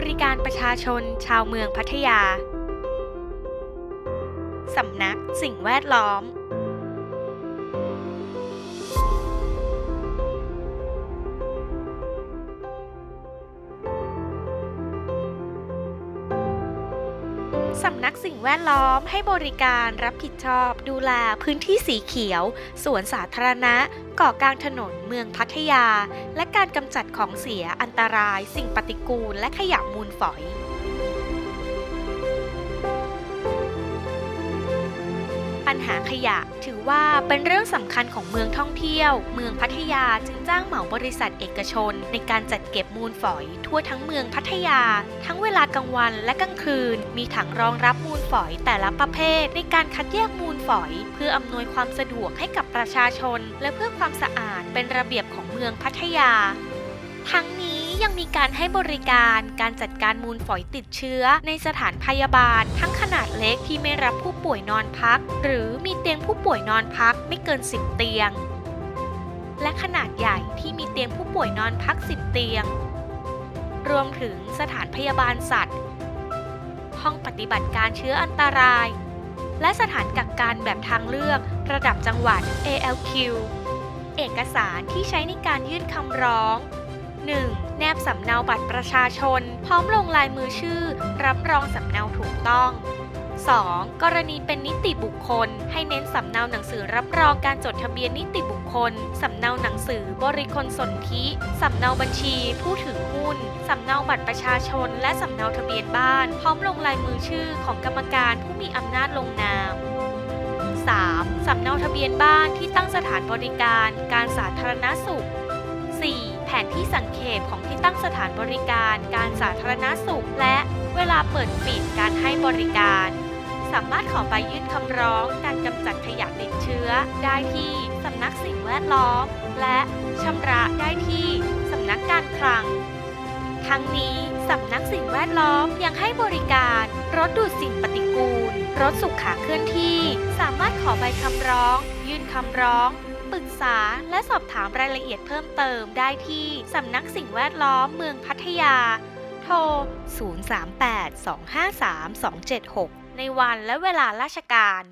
บริการประชาชนชาวเมืองพัทยา สำนักสิ่งแวดล้อม สำนักสิ่งแวดล้อมให้บริการรับผิดชอบ ดูแลพื้นที่สีเขียว สวนสาธารณะเกาะกลางถนนเมืองพัทยา และการกำจัดของเสียอันตราย สิ่งปฏิกูล และขยะมูลฝอย ปัญหาขยะ ถือว่าเป็นเรื่องสำคัญของเมืองท่องเที่ยว เมืองพัทยาจึงจ้างเหมาบริษัทเอกชน ในการจัดเก็บมูลฝอย ทั่วทั้งเมืองพัทยา ทั้งเวลากลางวันและกลางคืน มีถังรองรับมูลฝอยแต่ละประเภท ในการคัดแยกมูลฝอย เพื่ออำนวยความสะดวกให้กับประชาชน และเพื่อความสะอาดเป็นระเบียบของเมืองพัทยา ทั้งนี้ ยังมีการให้บริการ การจัดการมูลฝอยติดเชื้อ ในสถานพยาบาล ทั้งขนาดเล็กที่ไม่รับผู้ป่วยนอนพัก หรือมีเตียงผู้ป่วยนอนพักไม่เกิน 10 เตียง และขนาดใหญ่ที่มีเตียงผู้ป่วยนอนพัก 10 เตียง รวมถึงสถานพยาบาลสัตว์ ห้องปฏิบัติการเชื้ออันตราย และสถานกักกันแบบทางเลือกระดับจังหวัด ALQ เอกสารที่ใช้ในการยื่นคำร้อง 1. แนบสำเนาบัตรประชาชน พร้อมลงลายมือชื่อ รับรองสำเนาถูกต้อง 2. กรณีเป็นนิติบุคคล ให้เน้นสำเนาหนังสือรับรองการจดทะเบียนนิติบุคคล สำเนาหนังสือบริคลสนธิ สำเนาบัญชี ผู้ถือหุ้น สำเนาบัตรประชาชน และสำเนาทะเบียนบ้าน พร้อมลงลายมือชื่อของกรรมการผู้มีอำนาจลงนาม 3. สำเนาทะเบียนบ้านที่ตั้งสถานบริการ การสาธารณสุข ที่สังเขปของที่ตั้งสถานบริการ การสาธารณสุข และเวลาเปิดปิดการให้บริการ สามารถขอใบยื่นคำร้อง การกำจัดขยะติดเชื้อ ได้ที่สำนักสิ่งแวดล้อม และชำระได้ที่สำนักการคลัง ทั้งนี้สำนักสิ่งแวดล้อมยังให้บริการ รถดูดสิ่งปฏิกูล รถสุขาเคลื่อนที่ สามารถขอใบคำร้อง ยื่นคำร้อง ปรึกษา และสอบถามรายละเอียดเพิ่มเติมได้ที่สำนักสิ่งแวดล้อมเมืองพัทยา โทร 038 253 276 ในวันและเวลาราชการ